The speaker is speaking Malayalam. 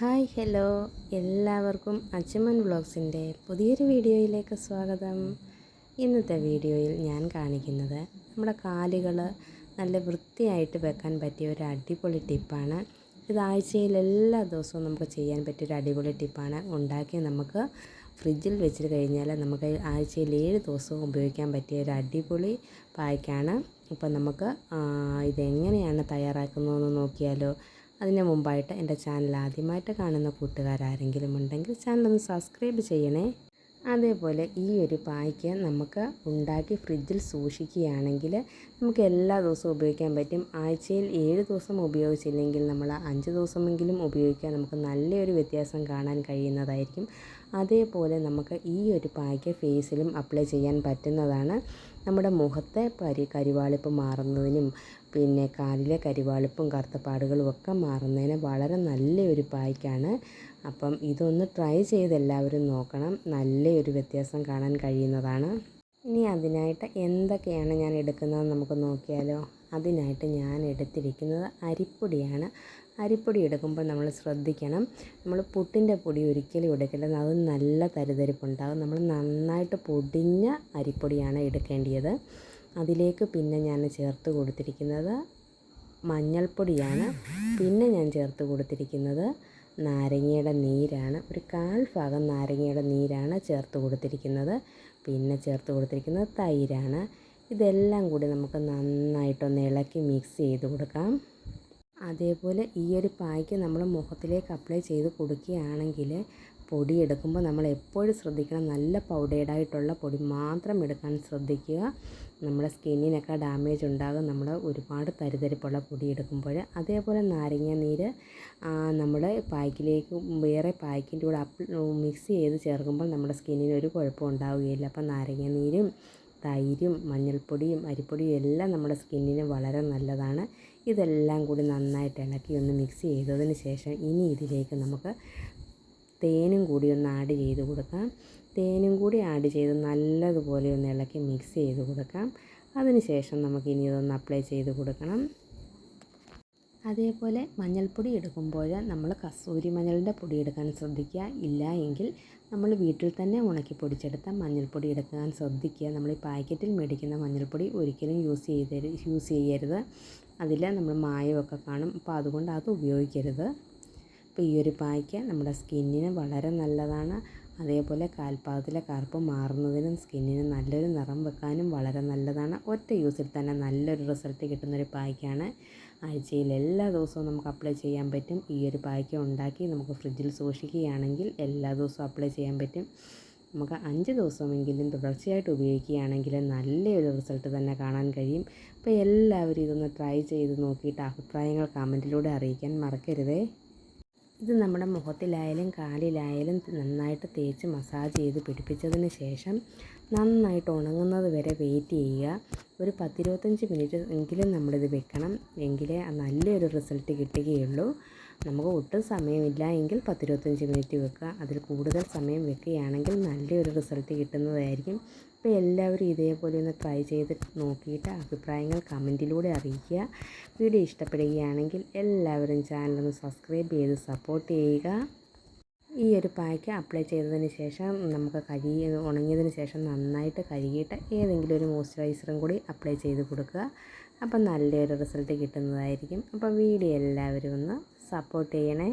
Hi hello. എല്ലാവർക്കും അച്ചമ്മൻ വ്ളോഗ്സിന്റെ പുതിയൊരു വീഡിയോയിലേക്ക് സ്വാഗതം. ഇന്നത്തെ വീഡിയോയിൽ ഞാൻ കാണിക്കുന്നത് നമ്മുടെ കാലുകൾ നല്ല വൃത്തിയായിട്ട് വെക്കാൻ പറ്റിയ ഒരു അടിപൊളി ടിപ്പാണ്. ഇത് ആഴ്ചയിൽ എല്ലാ ദിവസവും നമുക്ക് ചെയ്യാൻ പറ്റിയ ഒരു അടിപൊളി ടിപ്പാണ്. ഉണ്ടാക്കി നമുക്ക് ഫ്രിഡ്ജിൽ വെച്ചിട്ട് കഴിഞ്ഞാൽ നമുക്ക് ആഴ്ചയിൽ ഏഴ് ദിവസവും ഉപയോഗിക്കാൻ പറ്റിയ ഒരു അടിപൊളി പായ്ക്കാണ്. അപ്പോൾ നമുക്ക് ഇതെങ്ങനെയാണ് തയ്യാറാക്കുന്നതെന്ന് നോക്കിയാലോ. അതിന് മുമ്പായിട്ട് എന്റെ ചാനൽ ആദ്യമായിട്ട് കാണുന്ന കൂട്ടുകാരാരെങ്കിലും ഉണ്ടെങ്കിൽ ചാനൽ ഒന്ന് സബ്സ്ക്രൈബ് ചെയ്യണേ. അതേപോലെ ഈ ഒരു പായ്ക്ക് നമുക്ക് ഉണ്ടാക്കി ഫ്രിഡ്ജിൽ സൂക്ഷിക്കുകയാണെങ്കിൽ നമുക്ക് എല്ലാ ദിവസവും ഉപയോഗിക്കാൻ പറ്റും. ആഴ്ചയിൽ ഏഴ് ദിവസം ഉപയോഗിച്ചില്ലെങ്കിൽ നമ്മൾ അഞ്ച് ദിവസമെങ്കിലും ഉപയോഗിക്കാൻ നമുക്ക് നല്ലൊരു വ്യത്യാസം കാണാൻ കഴിയുന്നതായിരിക്കും. അതേപോലെ നമുക്ക് ഈ ഒരു പായ്ക്ക് ഫേസിലും അപ്ലൈ ചെയ്യാൻ പറ്റുന്നതാണ്. നമ്മുടെ മുഖത്തെ പരി കരിവാളിപ്പ് മാറുന്നതിനും പിന്നെ കാലിലെ കരിവാളിപ്പും കറുത്തപ്പാടുകളും ഒക്കെ മാറുന്നതിന് വളരെ നല്ലൊരു പായ്ക്കാണ്. അപ്പം ഇതൊന്ന് ട്രൈ ചെയ്ത് എല്ലാവരും നോക്കണം. നല്ലൊരു വ്യത്യാസം കാണാൻ കഴിയുന്നതാണ്. ഇനി അതിനായിട്ട് എന്തൊക്കെയാണ് ഞാൻ എടുക്കുന്നതെന്ന് നമുക്ക് നോക്കിയാലോ. അതിനായിട്ട് ഞാൻ എടുത്തിരിക്കുന്നത് അരിപ്പൊടിയാണ്. അരിപ്പൊടി എടുക്കുമ്പോൾ നമ്മൾ ശ്രദ്ധിക്കണം. നമ്മൾ പുട്ടിന്റെ പൊടി ഒരിക്കലും എടുക്കില്ല അത് നല്ല തരിതരിപ്പുണ്ടാകും. നമ്മൾ നന്നായിട്ട് പൊടിഞ്ഞ അരിപ്പൊടിയാണ് എടുക്കേണ്ടത് അതിലേക്ക് പിന്നെ ഞാൻ ചേർത്ത് കൊടുത്തിരിക്കുന്നത് മഞ്ഞൾപ്പൊടിയാണ്. പിന്നെ ഞാൻ ചേർത്ത് കൊടുത്തിരിക്കുന്നത് നാരങ്ങയുടെ നീരാണ്. ഒരു കാൽ ഭാഗം നാരങ്ങയുടെ നീരാണ് ചേർത്ത് കൊടുത്തിരിക്കുന്നത്. പിന്നെ ചേർത്ത് കൊടുത്തിരിക്കുന്നത് തൈരാണ്. ഇതെല്ലാം കൂടി നമുക്ക് നന്നായിട്ടൊന്ന് ഇളക്കി മിക്സ് ചെയ്ത് കൊടുക്കാം. അതേപോലെ ഈ ഒരു പായ്ക്ക് നമ്മൾ മുഖത്തിലേക്ക് അപ്ലൈ ചെയ്ത് കൊടുക്കുകയാണെങ്കിൽ പൊടി എടുക്കുമ്പോൾ നമ്മൾ എപ്പോഴും ശ്രദ്ധിക്കണം. നല്ല പൗഡേഡായിട്ടുള്ള പൊടി മാത്രം എടുക്കാൻ ശ്രദ്ധിക്കുക. നമ്മുടെ സ്കിന്നിനൊക്കെ ഡാമേജ് ഉണ്ടാകും. നമ്മൾ ഒരുപാട് തരിതരിപ്പുള്ള പൊടി എടുക്കുമ്പോൾ അതേപോലെ നാരങ്ങ നീര് നമ്മുടെ പായ്ക്കിലേക്ക് വേറെ പായ്ക്കിന്റെ കൂടെ മിക്സ് ചെയ്ത് ചേർക്കുമ്പോൾ നമ്മുടെ സ്കിന്നിന് ഒരു കുഴപ്പം ഉണ്ടാവുകയില്ല. അപ്പം നാരങ്ങ നീരും തൈരും മഞ്ഞൾപ്പൊടിയും അരിപ്പൊടിയും എല്ലാം നമ്മുടെ സ്കിന്നിന് വളരെ നല്ലതാണ്. ഇതെല്ലാം കൂടി നന്നായിട്ട് ഇളക്കി ഒന്ന് മിക്സ് ചെയ്തതിന് ശേഷം ഇനി ഇതിലേക്ക് നമുക്ക് തേനും കൂടി ഒന്ന് ആഡ് ചെയ്ത് കൊടുക്കാം. തേനും കൂടി ആഡ് ചെയ്ത് നല്ലതുപോലെ ഒന്ന് ഇളക്കി മിക്സ് ചെയ്ത് കൊടുക്കാം. അതിന് ശേഷം നമുക്ക് ഇനി ഇതൊന്ന് അപ്ലൈ ചെയ്ത് കൊടുക്കണം. അതേപോലെ മഞ്ഞൾപ്പൊടി എടുക്കുമ്പോൾ നമ്മൾ കസ്തൂരി മഞ്ഞളിന്റെ പൊടി എടുക്കാൻ ശ്രദ്ധിക്കുക. ഇല്ല എങ്കിൽ നമ്മൾ വീട്ടിൽ തന്നെ ഉണക്കി പൊടിച്ചെടുത്ത മഞ്ഞൾപ്പൊടി എടുക്കാൻ ശ്രദ്ധിക്കുക. നമ്മൾ ഈ പാക്കറ്റിൽ മേടിക്കുന്ന മഞ്ഞൾപ്പൊടി ഒരിക്കലും യൂസ് ചെയ്ത് യൂസ് ചെയ്യരുത്. അതിൽ നമ്മൾ മായമൊക്കെ കാണും. അപ്പോൾ അതുകൊണ്ട് അത് ഉപയോഗിക്കരുത്. അപ്പോൾ ഈ ഒരു പായ്ക്ക് നമ്മുടെ സ്കിന്നിന് വളരെ നല്ലതാണ്. അതേപോലെ കാൽപ്പാദത്തിലെ കറുപ്പ് മാറുന്നതിനും സ്കിന്നിന് നല്ലൊരു നിറം വെക്കാനും വളരെ നല്ലതാണ്. ഒറ്റ യൂസിൽ തന്നെ നല്ലൊരു റിസൾട്ട് കിട്ടുന്നൊരു പായ്ക്കാണ്. ആഴ്ചയിൽ എല്ലാ ദിവസവും നമുക്ക് അപ്ലൈ ചെയ്യാൻ പറ്റും. ഈ ഒരു പായ്ക്ക് ഉണ്ടാക്കി നമുക്ക് ഫ്രിഡ്ജിൽ സൂക്ഷിക്കുകയാണെങ്കിൽ എല്ലാ ദിവസവും അപ്ലൈ ചെയ്യാൻ പറ്റും. നമുക്ക് അഞ്ച് ദിവസമെങ്കിലും തുടർച്ചയായിട്ട് ഉപയോഗിക്കുകയാണെങ്കിൽ നല്ലൊരു റിസൾട്ട് തന്നെ കാണാൻ കഴിയും. അപ്പോൾ എല്ലാവരും ഇതൊന്ന് ട്രൈ ചെയ്ത് നോക്കിയിട്ട് അഭിപ്രായങ്ങൾ കമന്റിലൂടെ അറിയിക്കാൻ മറക്കരുതേ. ഇത് നമ്മുടെ മുഖത്തിലായാലും കാലിലായാലും നന്നായിട്ട് തേച്ച് മസാജ് ചെയ്ത് പിടിപ്പിച്ചതിന് ശേഷം നന്നായിട്ട് ഉണങ്ങുന്നത് വരെ വെയിറ്റ് ചെയ്യുക. ഒരു പത്തിരുപത്തഞ്ച് മിനിറ്റ് എങ്കിലും നമ്മളിത് വെക്കണം. എങ്കിലേ നല്ലൊരു റിസൾട്ട് കിട്ടുകയുള്ളൂ. നമുക്ക് ഒട്ടും സമയമില്ല. എങ്കിൽ പത്തിരുപത്തഞ്ച് മിനിറ്റ് വെക്കുക. അതിൽ കൂടുതൽ സമയം വെക്കുകയാണെങ്കിൽ നല്ലൊരു റിസൾട്ട് കിട്ടുന്നതായിരിക്കും. അപ്പോൾ എല്ലാവരും ഇതേപോലെ ഒന്ന് ട്രൈ ചെയ്ത് നോക്കിയിട്ട് അഭിപ്രായങ്ങൾ കമന്റിലൂടെ അറിയിക്കുക. വീഡിയോ ഇഷ്ടപ്പെടുകയാണെങ്കിൽ എല്ലാവരും ചാനലൊന്ന് സബ്സ്ക്രൈബ് ചെയ്ത് സപ്പോർട്ട് ചെയ്യുക. ഈ ഒരു പായ്ക്ക് അപ്ലൈ ചെയ്തതിന് ശേഷം നമുക്ക് കഴുകി ഉണങ്ങിയതിന് ശേഷം നന്നായിട്ട് കഴുകിയിട്ട് ഏതെങ്കിലും ഒരു മോയ്സ്ചറൈസറും കൂടി അപ്ലൈ ചെയ്ത് കൊടുക്കുക. അപ്പം നല്ലൊരു റിസൾട്ട് കിട്ടുന്നതായിരിക്കും. അപ്പോൾ വീഡിയോ എല്ലാവരും ഒന്ന് സപ്പോർട്ട് ചെയ്യണേ.